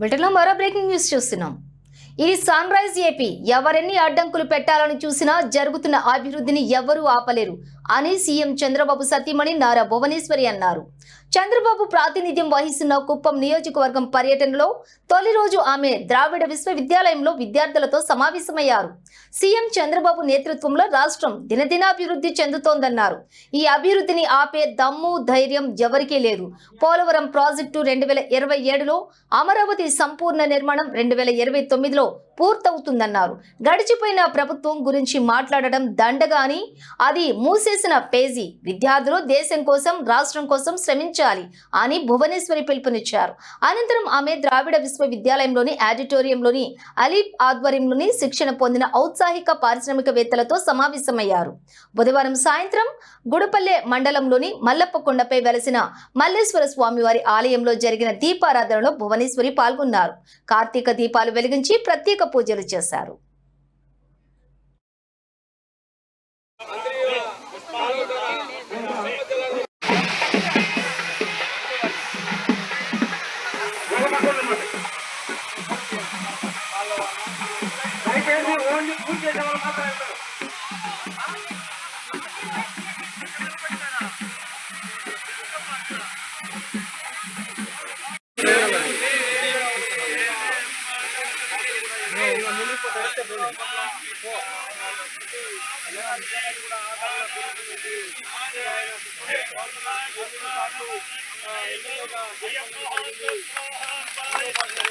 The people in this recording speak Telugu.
వీటిలో మరో బ్రేకింగ్ న్యూస్ చూస్తున్నాం. ఇది సన్ రైజ్ ఏపీ ఎవరెన్ని అడ్డంకులు పెట్టాలని చూసినా జరుగుతున్న అభివృద్ధిని ఎవరూ ఆపలేరు. అని సీఎం చంద్రబాబు సతీమణి నారా భువనేశ్వరి అన్నారు. చంద్రబాబు ప్రాతినిధ్యం వహిస్తున్న కుప్పం నియోజకవర్గం పర్యటనలో తొలి రోజు ఆమె ద్రావిడ విశ్వవిద్యాలయంలో విద్యార్థులతో సమావేశమయ్యారు. సీఎం చంద్రబాబు నేతృత్వంలో రాష్ట్రం దినదినాభివృద్ధి చెందుతోందన్నారు. ఈ అభివృద్ధిని ఆపే దమ్ము ధైర్యం ఎవరికీ లేదు. పోలవరం ప్రాజెక్టు రెండు వేల ఇరవై ఏడులో అమరావతి సంపూర్ణ నిర్మాణం రెండు వేల ఇరవై తొమ్మిదిలో పూర్తవుతుందన్నారు. గడిచిపోయిన ప్రభుత్వం గురించి మాట్లాడడం దండగా అని అది చేసిన పేజీ విద్యార్థులు దేశం కోసం రాష్ట్రం కోసం శ్రమించాలి అని భువనేశ్వరి పిలుపునిచ్చారు. అనంతరం ఆమె ద్రావిడ విశ్వవిద్యాలయంలోని ఆడిటోరియంలోని అలీప్ ఆధ్వర్యంలోని శిక్షణ పొందిన ఔత్సాహిక పారిశ్రామికవేత్తలతో సమావేశమయ్యారు. బుధవారం సాయంత్రం గుడపల్లె మండలంలోని మల్లప్పకొండపై వెలసిన మల్లేశ్వర స్వామివారి ఆలయంలో జరిగిన దీపారాధనలో భువనేశ్వరి పాల్గొన్నారు. కార్తీక దీపాలు వెలిగించి ప్రత్యేక పూజలు చేశారు. ఉంచేసేవాళ్ళు మాత్రమే ఉంటారు ఎన్నో